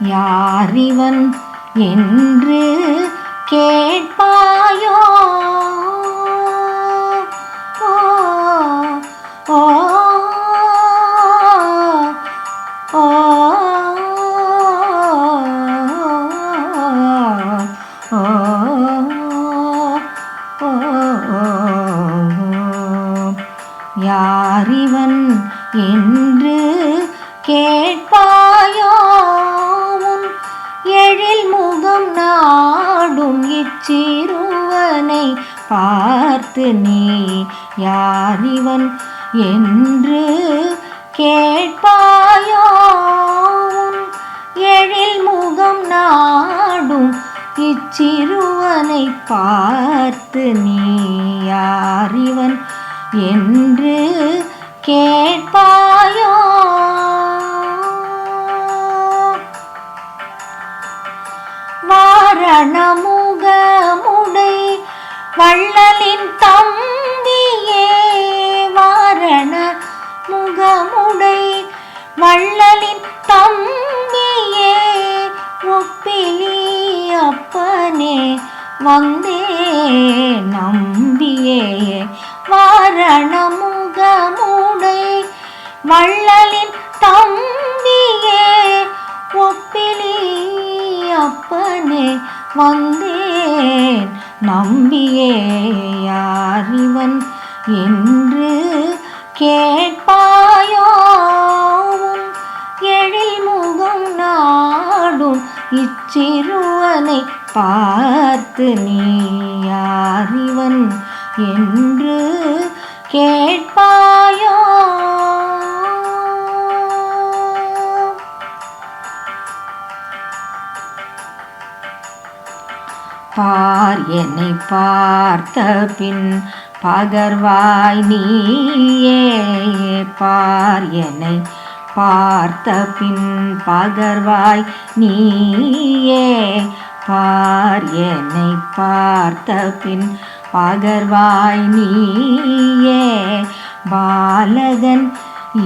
யாரிவன் என்று கேட்பாயோ? ஓ, ஓ, யாரிவன் என்று கேட்பாயோ? பார்த்து நீ யார் இவன் என்று கேட்பாயோ? எழில் முகம் நாடும் இச்சிறுவனை பார்த்து நீ யார் இவன் என்று கேட்பாயோ? வாரணமுகமுடை வள்ளலின் தம்பியே வாரண முகமுடை. வள்ளலின் தம்பியே ஒப்பிலி அப்பனே வந்தே நம்பியே வாரண முகமுடை. வள்ளலின் தம்பியே ஒப்பிலி அப்பனே வந்தேன் நம்பியே யாரிவன் என்று கேட்பாயோ உன் எழில் முகம் நாடும் இச்சிறுவனை பார்த்து நீ யாரிவன் என்று கேட்பாய் பார் என்னை பார்த்த பின் பகர்வாய் நீயே பார் என்னை பார்த்த பின் பகர்வாய் நீயே பார் என்னை பார்த்த பின் பகர்வாய் நீயே பாலகன்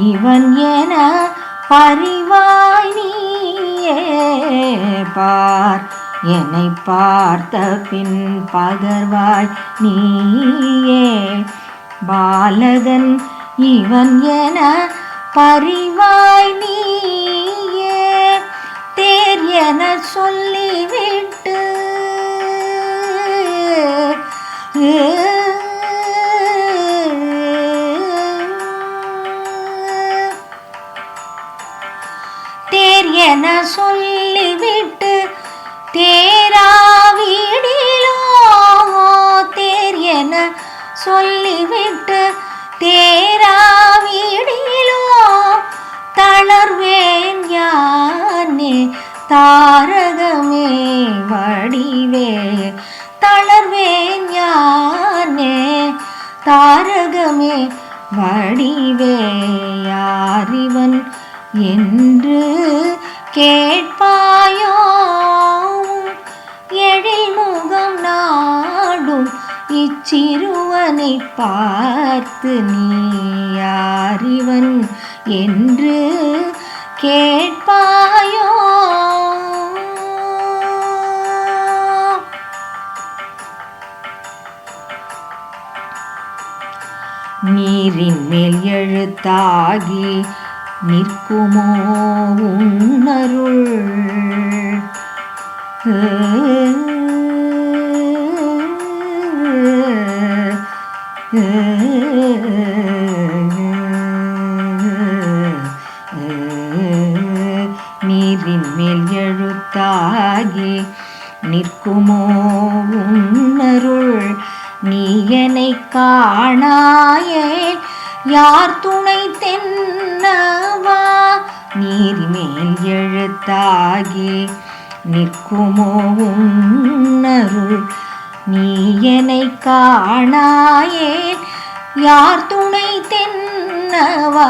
இவன் என பரிவாய் நீயே பார் என்னை பார்த்த பின் பகர்வாய் நீயே. பாலகன் இவன் என பரிவாய் நீயே. தேர் என சொல்லிவிட்டு ஏ சொல்லிவிட்டு தேராவிடிலோ தளர்வேன் யானே தாரகமே வடிவே. தளர்வேன் யானே தாரகமே வடிவே. யாரிவன் என்று கேட்பாயோ? எழில் முகம் நாடும் இச்சிறு இச்சிறுவனை பார்த்து நீ யாரிவன் என்று கேட்பாயோ? நீரின் மேல் எழுத்தாகி நிற்குமோ உன்னருள் நிற்குமோ உன்னருள்? நீ என்னை காணாயே? யார் துணை தென்னவா? நீர் மேல் எழுத்தாகி நிற்குமோ உன்னருள்? நீ என்னை காணாயே? யார் துணை தென்னவா?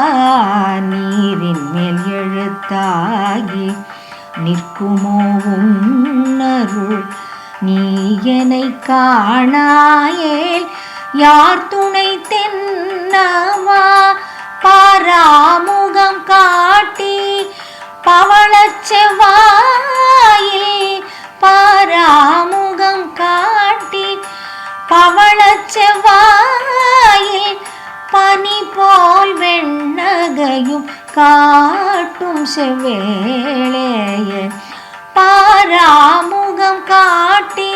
நீரின் மேல் எழுத்தாகி நிற்குமோ உன் அருள். நீ என்னை காணாயேல் யார் துணை தென்னவா? பாராமுகம் காட்டி பவளச்செவ்வாயில் பாராமுகம் காட்டி பவளச்செவ்வாயில் பனி போல் வெண்ணகையும் காட்டும் செவ்வேளைய. பாராமு பாராமுகம் காட்டி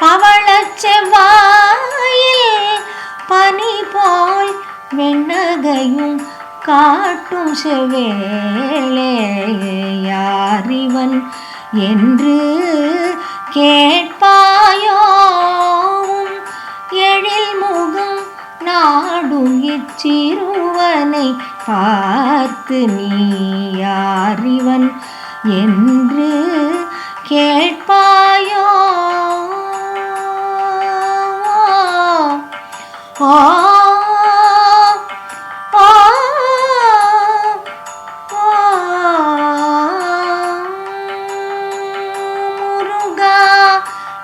பவளச் செவ்வாயில் பனி போய் வெண்ணகையும் காட்டும் செவேலே யாரிவன் என்று கேட்பாயோ? எழில் முகம் நாடும் இச்சிறுவனை பார்த்து நீ யாரிவன் என்று கேட்பாயோ ஓ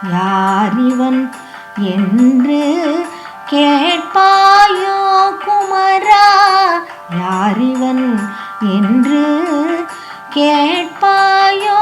யாரிவன் என்று கேட்பாயோ குமரா யாரிவன் என்று கேட்பாயோ